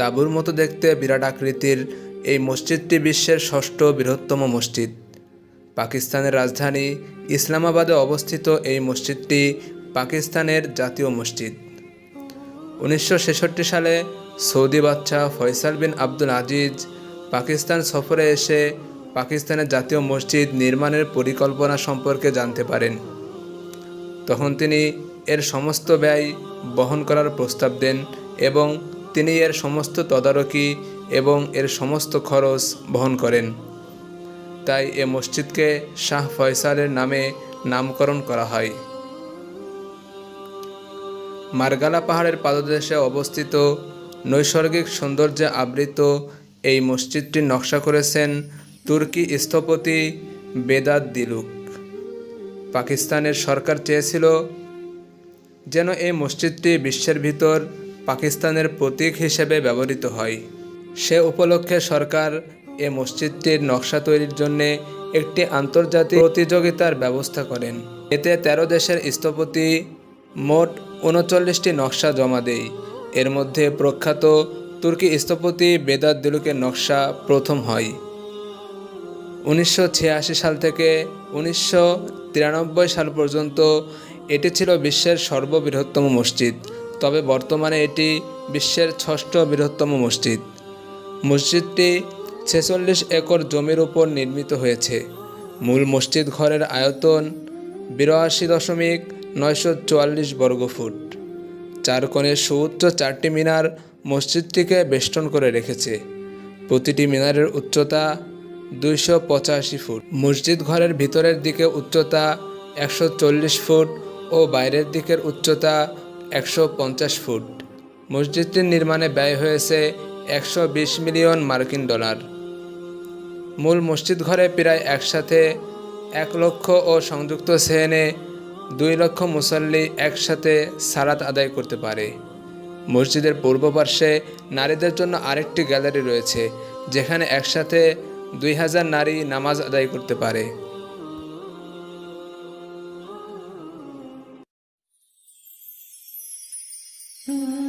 তাঁবুর মতো দেখতে বিরাট আকৃতির এই মসজিদটি বিশ্বের ষষ্ঠ বৃহত্তম মসজিদ। পাকিস্তানের রাজধানী ইসলামাবাদে অবস্থিত এই মসজিদটি পাকিস্তানের জাতীয় মসজিদ। উনিশশো ছেষট্টি সালে সৌদি বাদশাহ ফয়সাল বিন আব্দুল আজিজ পাকিস্তান সফরে এসে পাকিস্তানের জাতীয় মসজিদ নির্মাণের পরিকল্পনা সম্পর্কে জানতে পারেন। তখন তিনি এর সমস্ত ব্যয় বহন করার প্রস্তাব দেন এবং তিনি এর সমস্ত তদারকি এবং এর সমস্ত খরচ বহন করেন। তাই এ মসজিদকে শাহ ফয়সালের নামে নামকরণ করা হয়। মার্গালা পাহাড়ের পাদদেশে অবস্থিত নৈসর্গিক সৌন্দর্যে আবৃত এই মসজিদটির নকশা করেছেন তুর্কি স্থপতি বেদাত দিলুক। পাকিস্তানের সরকার চেয়েছিল যেন এই মসজিদটি বিশ্বের ভিতর পাকিস্তানের প্রতীক হিসেবে ব্যবহৃত হয়। সে উপলক্ষে সরকার এ মসজিদটির নকশা তৈরির জন্য একটি আন্তর্জাতিক প্রতিযোগিতার ব্যবস্থা করেন। এতে তেরো দেশের স্থপতি মোট উনচল্লিশটি নকশা জমা দেয়। এর মধ্যে প্রখ্যাত তুর্কি স্থপতি বেদাত দিলুকের নকশা প্রথম হয়। উনিশশো ছিয়াশি সাল থেকে উনিশশো তিরানব্বই সাল পর্যন্ত এটি ছিল বিশ্বের সর্ববৃহত্তম মসজিদ। তবে বর্তমানে এটি বিশ্বের ষষ্ঠ বৃহত্তম মসজিদ। মসজিদটি ছেচল্লিশ একর জমির উপর নির্মিত হয়েছে। মূল মসজিদ ঘরের আয়তন বিরাশি দশমিক নয়শো চুয়াল্লিশ বর্গফুট চার কোণের সুউচ্চ চারটি মিনার মসজিদটিকে বেষ্টন করে রেখেছে। প্রতিটি মিনারের উচ্চতা দুইশো পঁচাশি ফুট। মসজিদ ঘরের ভিতরের দিকে উচ্চতা একশো চল্লিশ ফুট ও বাইরের দিকের উচ্চতা একশো পঞ্চাশ ফুট। মসজিদটির নির্মাণে ব্যয় হয়েছে একশো বিশ মিলিয়ন মার্কিন ডলার। মূল মসজিদ ঘরে প্রায় একসাথে এক লক্ষ ও সংযুক্ত সেহেনে দুই লক্ষ মুসল্লি একসাথে সালাত আদায় করতে পারে। মসজিদের পূর্ব পার্শ্বে নারীদের জন্য আরেকটি গ্যালারি রয়েছে, যেখানে একসাথে দুই হাজার নারী নামাজ আদায় করতে পারে। Mm-hmm.